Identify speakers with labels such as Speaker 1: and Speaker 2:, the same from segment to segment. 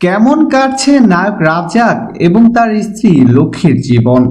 Speaker 1: কেমন কাটছে নায়ক রাজ্জাক এবং তার স্ত্রী লক্ষ্মীর জীবন?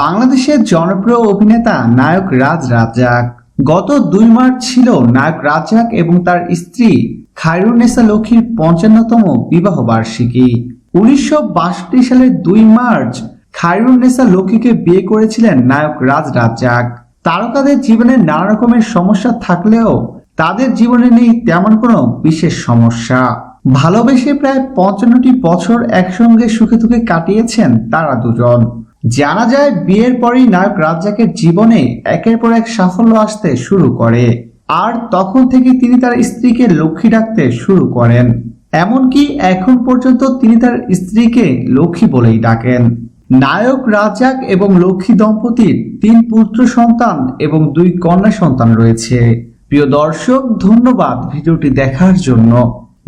Speaker 1: বাংলাদেশের জনপ্রিয় অভিনেতা নায়ক রাজ রাজ্জাক। গত দুই মার্চ ছিল নায়ক রাজ্জাক এবং তার স্ত্রী খায়রুন্নেসা লক্ষ্মীর পঞ্চান্নতম বিবাহ বার্ষিকী। উনিশশো বাষট্টি সালের দুই মার্চ খায়রুন্নেসা লক্ষ্মীকে বিয়ে করেছিলেন নায়ক রাজ রাজ্জাক। তারকাদের জীবনে নানা রকমের সমস্যা থাকলেও তাদের জীবনে নেই তেমন কোনো বিশেষ সমস্যা। ভালোবেসে প্রায় পঞ্চান্নটি বছর একসঙ্গে সুখে দুঃখে কাটিয়েছেন তারা দুজন। জানা যায়, বিয়ের পরই নায়ক রাজ্জাকের জীবনে একের পর এক সাফল্য আসতে শুরু করে। আর তখন থেকে তিনি তার স্ত্রীকে লক্ষ্মী ডাকতে শুরু করেন। এমনকি এখন পর্যন্ত তিনি তার স্ত্রীকে লক্ষ্মী বলেই ডাকেন। নায়ক রাজাক এবং লক্ষ্মী দম্পতির তিন পুত্র সন্তান এবং দুই কন্যা সন্তান রয়েছে। প্রিয় দর্শক, ধন্যবাদ ভিডিওটি দেখার জন্য।